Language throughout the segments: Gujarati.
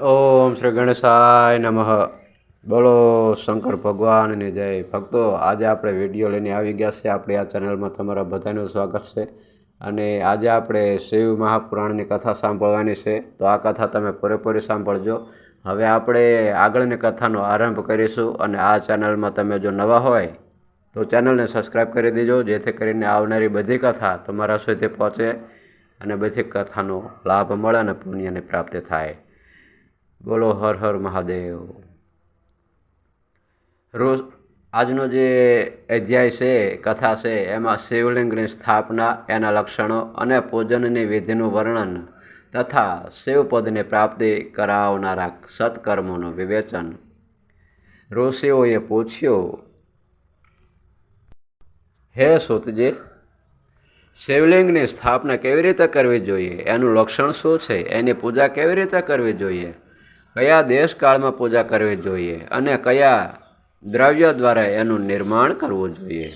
ઓમ શ્રી ગણેશાય નમઃ. બોલો શંકર ભગવાનની જય. ભક્તો, આજે આપણે વીડિયો લઈને આવી ગયા છે આપણી આ ચેનલમાં તમારા બધાનું સ્વાગત છે. અને આજે આપણે શિવ મહાપુરાણની કથા સાંભળવાની છે. તો આ કથા તમે પૂરેપૂરી સાંભળજો. હવે આપણે આગળની કથાનો આરંભ કરીશું અને આ ચેનલમાં તમે જો નવા હોય, તો ચેનલને સબસ્ક્રાઈબ કરી દેજો, જેથી કરીને આવનારી બધી કથા તમારા સુધી પહોંચે અને બધી કથાનો લાભ મળે અને પુણ્યની પ્રાપ્તિ થાય. બોલો હર હર મહાદેવ. રોજ આજનો જે અધ્યાય છે, કથા છે, એમાં શિવલિંગની સ્થાપના, એના લક્ષણો અને પૂજનની વિધિનું વર્ણન તથા શિવપદની પ્રાપ્તિ કરાવનારા સત્કર્મોનું વિવેચન. ઋષિઓએ પૂછ્યું, હે સુતજી, શિવલિંગની સ્થાપના કેવી રીતે કરવી જોઈએ? એનું લક્ષણ શું છે? એની પૂજા કેવી રીતે કરવી જોઈએ? કયા દેશકાળમાં પૂજા કરવી જોઈએ અને કયા દ્રવ્ય દ્વારા એનું નિર્માણ કરવું જોઈએ?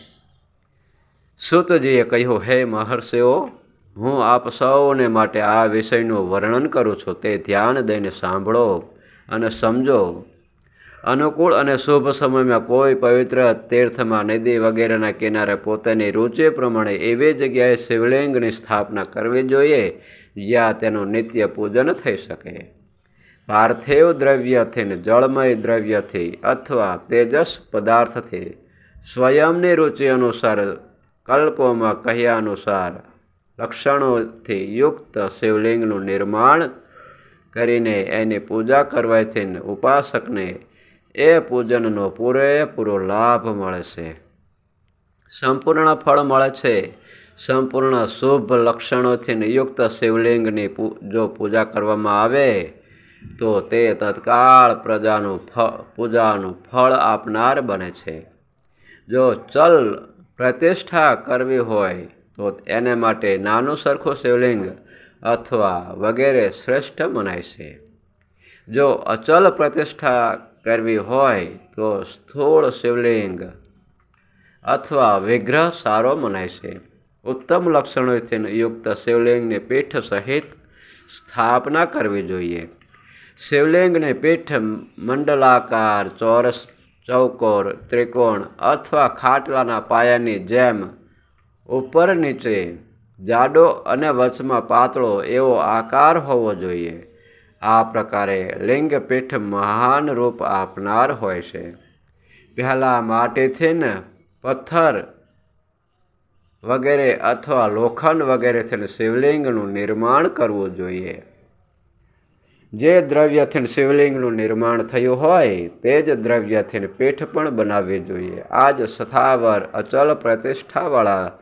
સુતજીએ કહ્યું, હે મહર્ષિઓ, હું આપ સૌને માટે આ વિષયનું વર્ણન કરું છું. તે ધ્યાન દઈને સાંભળો અને સમજો. અનુકૂળ અને શુભ સમયમાં કોઈ પવિત્ર તીર્થમાં, નદી વગેરેના કિનારે પોતાની રુચિ પ્રમાણે એવી જગ્યાએ શિવલિંગની સ્થાપના કરવી જોઈએ જ્યાં તેનું નિત્ય પૂજન થઈ શકે. પાર્થિવ દ્રવ્યથી ને જળમય દ્રવ્યથી અથવા તેજસ પદાર્થથી સ્વયંની રુચિ અનુસાર, કલ્પોમાં કહ્યા અનુસાર લક્ષણોથી યુક્ત શિવલિંગનું નિર્માણ કરીને એની પૂજા કરવાથી ઉપાસકને એ પૂજનનો પૂરેપૂરો લાભ મળે છે. સંપૂર્ણ ફળ મળે છે. સંપૂર્ણ શુભ લક્ષણોથી યુક્ત શિવલિંગની જો પૂજા કરવામાં આવે તો તે તત્કાળ પ્રજાનું ફળ પૂજાનું ફળ આપનાર બને છે. જો ચલ પ્રતિષ્ઠા કરવી હોય, તો એને માટે નાનું સરખું શિવલિંગ અથવા વગેરે શ્રેષ્ઠ મનાય છે. જો અચલ પ્રતિષ્ઠા કરવી હોય, તો સ્થૂળ શિવલિંગ અથવા વિગ્રહ સારો મનાય છે. ઉત્તમ લક્ષણોથી યુક્ત શિવલિંગની પીઠ સહિત સ્થાપના કરવી જોઈએ. શિવલિંગની પીઠ, મંડલાકાર, ચોરસ, ચૌકોર, ત્રિકોણ અથવા ખાટલાના પાયાની જેમ ઉપર નીચે જાડો અને વચમાં પાતળો એવો આકાર હોવો જોઈએ. આ પ્રકારે લિંગ પીઠ મહાન રૂપ આપનાર હોય છે. પહેલાં માટીથી ને પથ્થર વગેરે અથવા લોખંડ વગેરેથી શિવલિંગનું નિર્માણ કરવું જોઈએ. જે દ્રવ્યથી શિવલિંગનું નિર્માણ થયું હોય, તે જ દ્રવ્યથી પીઠ પણ બનાવવી જોઈએ. આ જ સ્થાવર અચલ પ્રતિષ્ઠાવાળા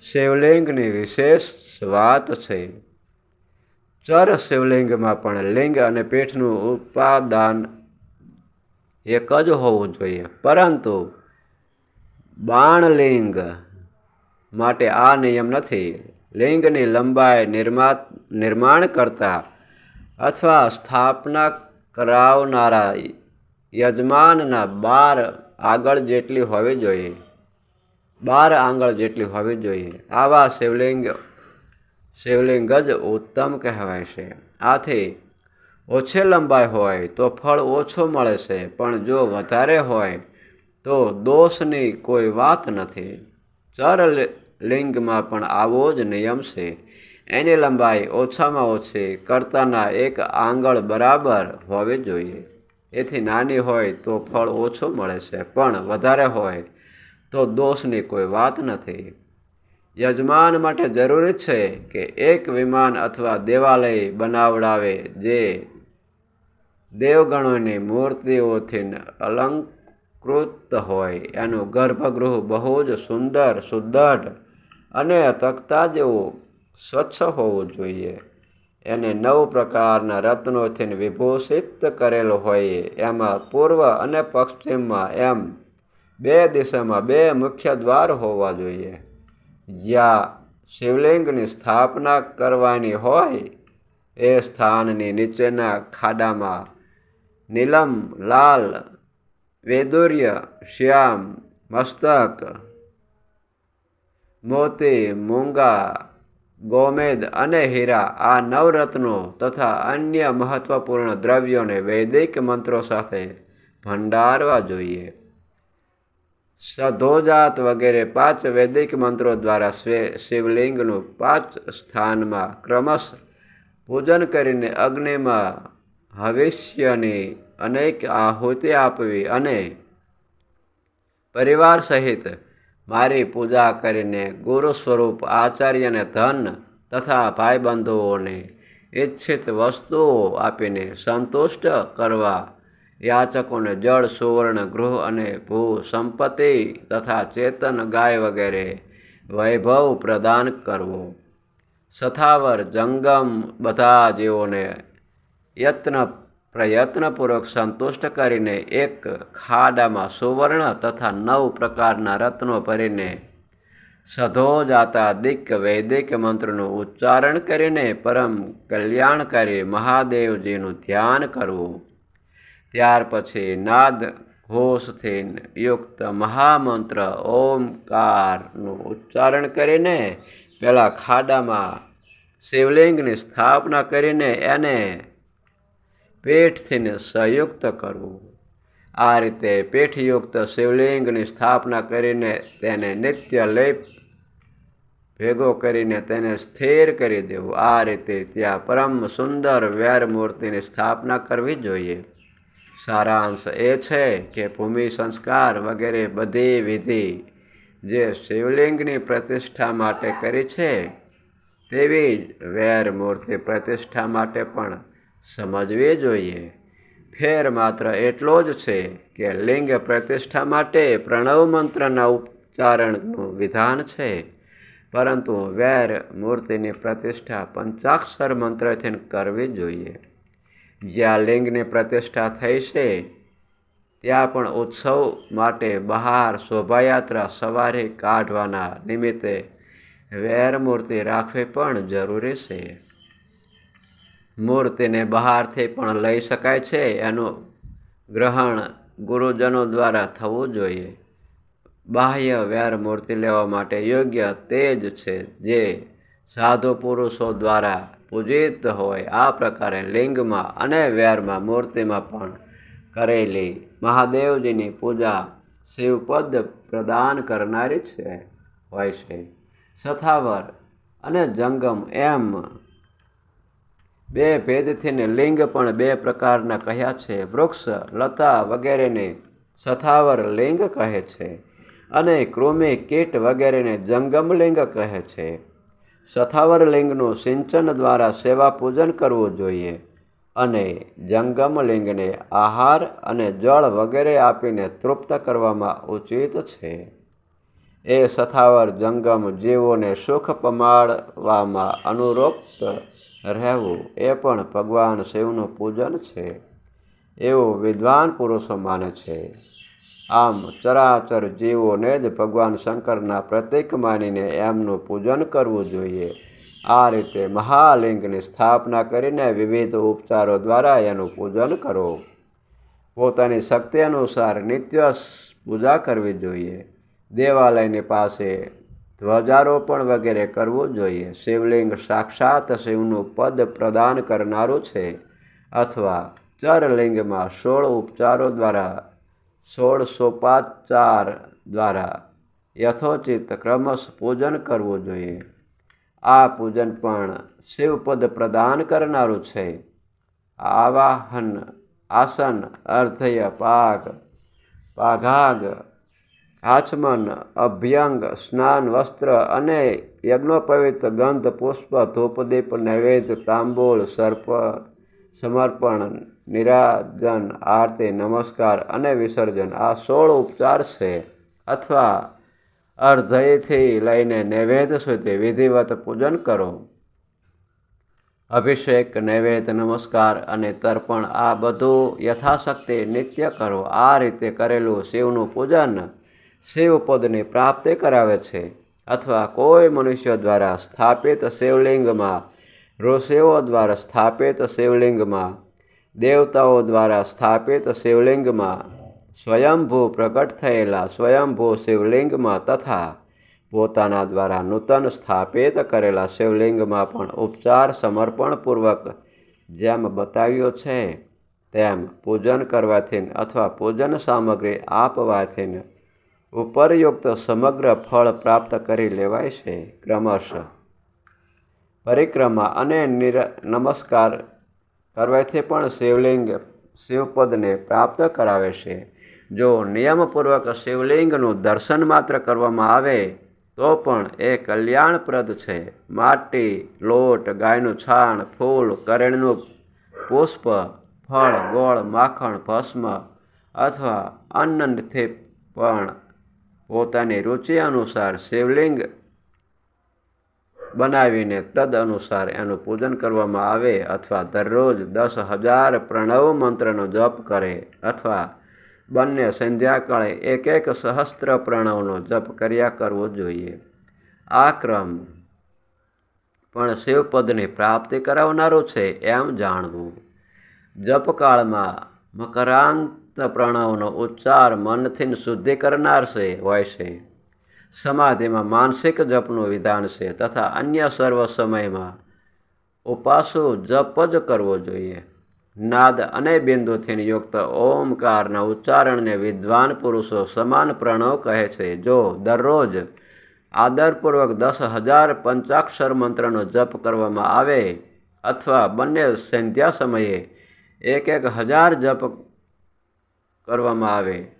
શિવલિંગની વિશેષ વાત છે. ચર શિવલિંગમાં પણ લિંગ અને પીઠનું ઉપાદાન એક જ હોવું જોઈએ. પરંતુ બાણલિંગ માટે આ નિયમ નથી. લિંગની લંબાઈ નિર્મા, નિર્માણ કરતા અથવા સ્થાપના કરાવનારા યજમાનના બાર આગળ જેટલી હોવી જોઈએ. બાર આંગળ જેટલી હોવી જોઈએ. આવા શિવલિંગ શિવલિંગ જ ઉત્તમ કહેવાય છે. આથી ઓછી લંબાઈ હોય તો ફળ ઓછો મળે છે, પણ જો વધારે હોય તો દોષની કોઈ વાત નથી. ચર લિંગમાં પણ આવો જ નિયમ છે. એની લંબાઈ ઓછામાં ઓછી કરતાના એક આંગળ બરાબર હોવી જોઈએ. એથી નાની હોય તો ફળ ઓછું મળે છે, પણ વધારે હોય તો દોષની કોઈ વાત નથી. યજમાન માટે જરૂરી છે કે એક વિમાન અથવા દેવાલય બનાવડાવે જે દેવગણોની મૂર્તિઓથી અલંકૃત હોય. એનું ગર્ભગૃહ બહુ જ સુંદર સુદૃઢ અને તકતા જેવું સ્વચ્છ હોવું જોઈએ. એને નવ પ્રકારના રત્નોથી વિભૂષિત કરેલો હોય. એમાં પૂર્વ અને પશ્ચિમમાં એમ બે દિશામાં બે મુખ્ય દ્વાર હોવા જોઈએ. જ્યાં શિવલિંગની સ્થાપના કરવાની હોય, એ સ્થાનની નીચેના ખાડામાં નીલમ, લાલ, વૈદુર્ય, શ્યામ, મસ્તક, મોતી, મૂંગા ગોમેદ અને હીરા આ નવરત્નો તથા અન્ય મહત્વપૂર્ણ દ્રવ્યોને વૈદિક મંત્રો સાથે ભંડારવા જોઈએ. સધોજાત વગેરે પાંચ વૈદિક મંત્રો દ્વારા શિવલિંગનું પાંચ સ્થાનમાં ક્રમશ પૂજન કરીને અગ્નિમાં હવિષ્યની અનેક આહુતિ આપવી અને પરિવાર સહિત મારી પૂજા કરીને ગુરુ સ્વરૂપ આચાર્યને ધન તથા ભાઈબંધુઓને ઈચ્છિત વસ્તુઓ આપીને સંતુષ્ટ કરવા, યાચકોને જળ, સુવર્ણ, ગૃહ અને ભૂ સંપત્તિ તથા ચેતન ગાય વગેરે વૈભવ પ્રદાન કરવો. સથાવર, જંગમ, બધા જીવોને યત્ન પ્રયત્નપૂર્વક સંતુષ્ટ કરીને એક ખાડામાં સુવર્ણ તથા નવ પ્રકારના રત્નો ભરીને સધો જાતા દિક વૈદિક મંત્રનું ઉચ્ચારણ કરીને પરમ કલ્યાણકારી મહાદેવજીનું ધ્યાન કરવું. ત્યાર પછી નાદ ઘોષથી યુક્ત મહામંત્ર ઓમકારનું ઉચ્ચારણ કરીને પહેલાં ખાડામાં શિવલિંગની સ્થાપના કરીને એને પીઠથી સંયુક્ત કરવું. આ રીતે પીઠયુક્ત શિવલિંગની સ્થાપના કરીને તેને નિત્ય લેપ ભેગો કરીને તેને સ્થિર કરી દેવું. આ રીતે ત્યાં પરમ સુંદર વેર મૂર્તિની સ્થાપના કરવી જોઈએ. સારાંશ એ છે કે ભૂમિ સંસ્કાર વગેરે બધી વિધિ જે શિવલિંગની પ્રતિષ્ઠા માટે કરી છે, તેવી જ વેર મૂર્તિ પ્રતિષ્ઠા માટે પણ સમજવી જોઈએ. ફેર માત્ર એટલો જ છે કે લિંગ પ્રતિષ્ઠા માટે પ્રણવ મંત્રના ઉચ્ચારણનું વિધાન છે. પરંતુ વેર મૂર્તિની પ્રતિષ્ઠા પંચાક્ષર મંત્રથી કરવી જોઈએ. જ્યાં લિંગની પ્રતિષ્ઠા થઈ છે, ત્યાં પણ ઉત્સવ માટે બહાર શોભાયાત્રા સવારે કાઢવાના નિમિત્તે વેર મૂર્તિ રાખવી પણ જરૂરી છે. મૂર્તિને બહારથી પણ લઈ શકાય છે એનું ગ્રહણ ગુરુજનો દ્વારા થવું જોઈએ. બાહ્ય વ્યાર મૂર્તિ લેવા માટે યોગ્ય તે જ છે જે સાધુ પુરુષો દ્વારા પૂજિત હોય. આ પ્રકારે લિંગમાં અને વ્યારમાં મૂર્તિમાં પણ કરેલી મહાદેવજીની પૂજા શિવપદ પ્રદાન કરનારી છે, હોય છે. સથાવર અને જંગમ એમ બે ભેદથીને લિંગ પણ બે પ્રકારના કહ્યા છે. વૃક્ષ, લતા વગેરેને સથાવર લિંગ કહે છે અને કૃમિ કીટ વગેરેને જંગમ લિંગ કહે છે. સથાવર લિંગનું સિંચન દ્વારા સેવા પૂજન કરવું જોઈએ અને જંગમ લિંગને આહાર અને જળ વગેરે આપીને તૃપ્ત કરવામાં ઉચિત છે. એ સથાવર જંગમ જીવોને સુખ પમાડવામાં અનુરૂપ્ત રહેવું એ પણ ભગવાન શિવનું પૂજન છે. એવું વિદ્વાન પુરુષો માને છે. આમ ચરાચર જીવોને જ ભગવાન શંકરના પ્રતીક માનીને એમનું પૂજન કરવું જોઈએ. આ રીતે મહાલિંગની સ્થાપના કરીને વિવિધ ઉપચારો દ્વારા એનું પૂજન કરો. પોતાની શક્તિ અનુસાર નિત્ય પૂજા કરવી જોઈએ. દેવાલયની પાસે ધ્વજારોપણ વગેરે કરવું જોઈએ. શિવલિંગ સાક્ષાત શિવનું પદ પ્રદાન કરનારું છે અથવા ચરલિંગમાં સોળ ઉપચારો દ્વારા સોળ સોપાચાર દ્વારા યથોચિત ક્રમશ પૂજન કરવું જોઈએ. આ પૂજન પણ શિવપદ પ્રદાન કરનારું છે. આવાહન, આસન, અર્ધય પાક પાઘાગ આચમન અભ્યંગ, સ્નાન, વસ્ત્ર અને યજ્ઞોપવિત ગંધ, પુષ્પ, ધૂપદીપ, નૈવેદ્ય તાંબોળ સર્પ, સમર્પણ, નિરાજન, આરતી, નમસ્કાર અને વિસર્જન. આ સોળ ઉપચાર છે. અથવા અર્ધયથી લઈને નૈવેદ્ય સુધી વિધિવત પૂજન કરો. અભિષેક, નૈવેદ્ય, નમસ્કાર અને તર્પણ આ બધું યથાશક્તિ નિત્ય કરો. આ રીતે કરેલું શિવનું પૂજન શિવપદની પ્રાપ્તિ કરાવે છે અથવા કોઈ મનુષ્ય દ્વારા સ્થાપિત શિવલિંગમાં ઋષિઓ દ્વારા સ્થાપિત શિવલિંગમાં, દેવતાઓ દ્વારા સ્થાપિત શિવલિંગમાં સ્વયંભૂ પ્રગટ થયેલા સ્વયંભૂ શિવલિંગમાં તથા પોતાના દ્વારા નૂતન સ્થાપિત કરેલા શિવલિંગમાં પણ ઉપચાર સમર્પણપૂર્વક જેમ બતાવ્યો છે, તેમ પૂજન કરવાથી અથવા પૂજન સામગ્રી આપવાથી ઉપરયુક્ત સમગ્ર ફળ પ્રાપ્ત કરી લેવાય છે, ક્રમશ. પરિક્રમા અને નિર, નમસ્કાર કરવાથી પણ શિવલિંગ શિવપદને પ્રાપ્ત કરાવે છે. જો નિયમપૂર્વક શિવલિંગનું દર્શન માત્ર કરવામાં આવે, તો પણ એ કલ્યાણપ્રદ છે. માટી, લોટ, ગાયનું છાણ, ફૂલ, કરેણનું પુષ્પ, ફળ, ગોળ, માખણ, ભસ્મ અથવા અન્નથી પણ પોતાની રુચિ અનુસાર શિવલિંગ બનાવીને તદ અનુસાર એનું પૂજન કરવામાં આવે અથવા દરરોજ દસ હજાર પ્રણવ મંત્રનો જપ કરે અથવા બંને સંધ્યાકાળે એક એક સહસ્ત્ર પ્રણવનો જપ કર્યા કરવો જોઈએ. આ ક્રમ પણ શિવપદની પ્રાપ્તિ કરાવનારો છે એમ જાણવું. જપકાળમાં મકરાંત પ્રણવનો ઉચ્ચાર મનથી શુદ્ધિ કરનાર છે, હોય છે. સમાધિમાં માનસિક જપનું વિધાન છે તથા અન્ય સર્વ સમયમાં ઉપાસો જપ જ કરવો જોઈએ. નાદ અને બિંદુથી યુક્ત ઓમકારના ઉચ્ચારણને વિદ્વાન પુરુષો સમાન પ્રણવ કહે છે, જો દરરોજ આદરપૂર્વક દસ હજાર પંચાક્ષર મંત્રનો જપ કરવામાં આવે અથવા બંને સંધ્યા સમયે એક એક હજાર જપ કરવામાં આવે,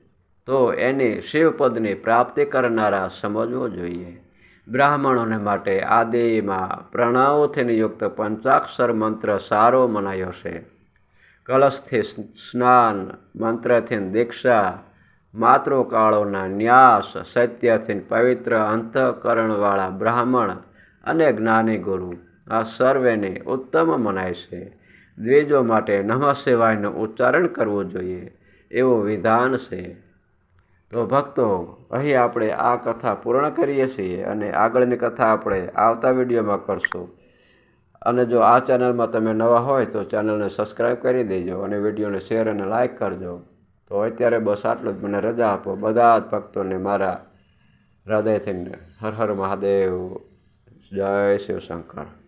તો એને શિવપદને પ્રાપ્તિ કરનારા સમજવો જોઈએ. બ્રાહ્મણોને માટે આદિમાં પ્રણવથી યુક્ત પંચાક્ષર મંત્ર સારો મનાયો છે. કલશથી સ્નાન, મંત્રથી દીક્ષા, માતૃકાળોના ન્યાસ, સત્યથી પવિત્ર અંતઃકરણવાળા બ્રાહ્મણ અને જ્ઞાની ગુરુ આ સર્વેને ઉત્તમ મનાય છે. દ્વિજો માટે નમઃ શિવાયનું ઉચ્ચારણ કરવું જોઈએ. એવું વિધાન છે. તો ભક્તો, અહીં આપણે આ કથા પૂર્ણ કરીએ છીએ અને આગળની કથા આપણે આવતા વિડીયોમાં કરશું. અને જો આ ચેનલમાં તમે નવા હોય તો ચેનલને સબસ્ક્રાઈબ કરી દેજો અને વિડીયોને શેર અને લાઇક કરજો. તો અત્યારે બસ આટલું જ. મને રજા આપો. બધા જ ભક્તોને મારા હૃદયથી હર હર મહાદેવ. જય શિવશંકર.